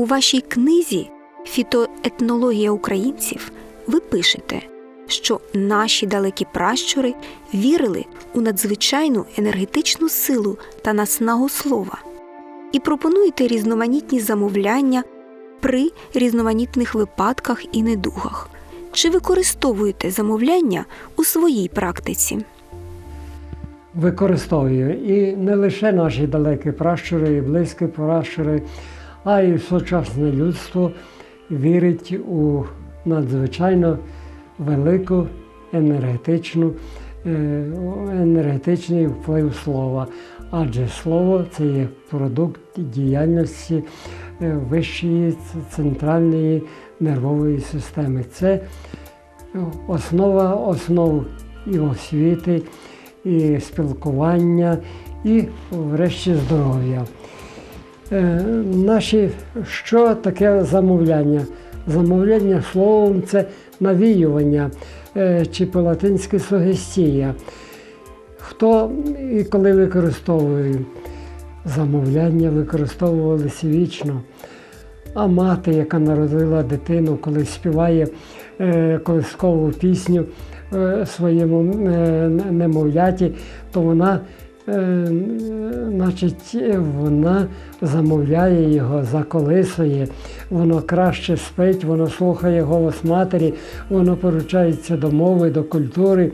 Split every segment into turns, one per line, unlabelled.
У вашій книзі Фітоетнологія українців ви пишете, що наші далекі пращури вірили у надзвичайну енергетичну силу та наснагу слова і пропонуєте різноманітні замовляння при різноманітних випадках і недугах. Чи використовуєте замовляння у своїй практиці?
використовую. І не лише наші далекі пращури і близькі пращури, а й сучасне людство вірить у надзвичайно велику енергетичну, е, енергетичний вплив слова. Адже слово це є продукт діяльності е, вищої центральної нервової системи. Це основа основ і освіти, і спілкування, і врешті здоров'я. Е, Наші, що таке замовляння? Замовляння словом це навіювання е, чи по-латинськи сугестія. Хто і коли використовує замовляння, використовувалися вічно. А мати, яка народила дитину, коли співає е, колискову пісню своєму немовляті, то вона, значить, вона замовляє його, заколисує, воно краще спить, воно слухає голос матері, воно поручається до мови, до культури.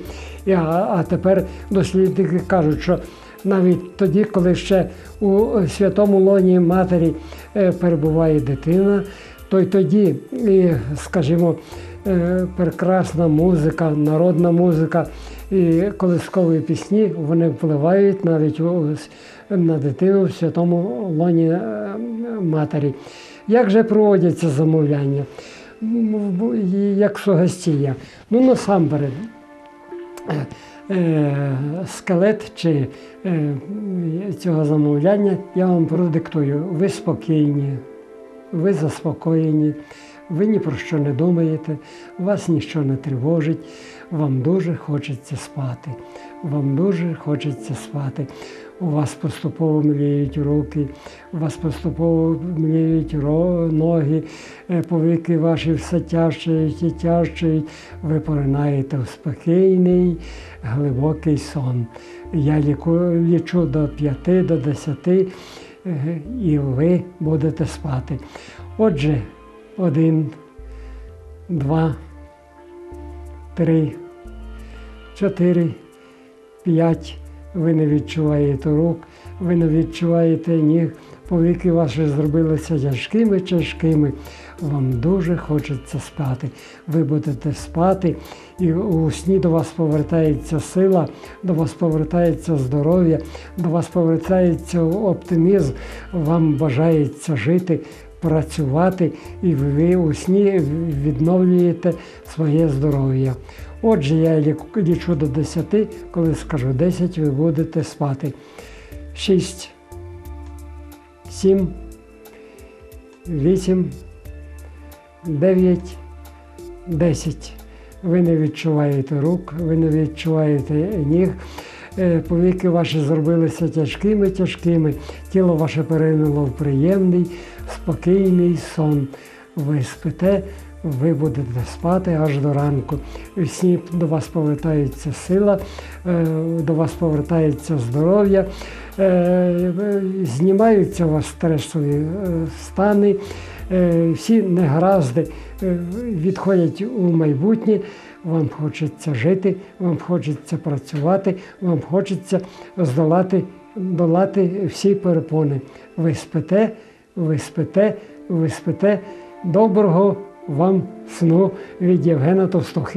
А, а тепер дослідники кажуть, що навіть тоді, коли ще у святому лоні матері е, перебуває дитина, то й тоді, скажімо, е, прекрасна музика, народна музика і колискові пісні, вони впливають навіть на дитину в святому лоні е, матері. Як же проводяться замовляння? Як сугестія? Ну, насамперед, е, скелет чи е, цього замовляння я вам продиктую. Ви спокійні, ви заспокоєні, ви ні про що не думаєте, вас ніщо не тривожить, вам дуже хочеться спати. Вам дуже хочеться спати. У вас поступово мліють руки, у вас поступово мліють ноги, е, повіки ваші все тяжчають і тяжчають. Ви поринаєте в спокійний, глибокий сон. Я ліку, лічу до п'яти, до десяти, е, і ви будете спати. Отже, один, два, три, чотири, п'ять. Ви не відчуваєте рук, ви не відчуваєте ніг, повіки ваші зробилися тяжкими, тяжкими. Вам дуже хочеться спати. Ви будете спати, і у сні до вас повертається сила, до вас повертається здоров'я, до вас повертається оптимізм, вам бажається жити, працювати, і ви у сні відновлюєте своє здоров'я. Отже, я лічу до 10, коли скажу 10, ви будете спати. 6, 7, 8, 9, 10. Ви не відчуваєте рук, ви не відчуваєте ніг. Е, Повіки ваші зробилися тяжкими, тяжкими. Тіло ваше перейняло в приємний, спокійний сон. Ви спите, ви будете спати аж до ранку. В сні до вас повертається сила, е, до вас повертається здоров'я, е, знімаються у вас стресові стани, всі негаразди е, відходять у майбутнє. Вам хочеться жити, вам хочеться працювати, вам хочеться здолати, долати всі перепони. Ви спите, ви спите, ви спите. Доброго вам сну від Євгена Товстухи.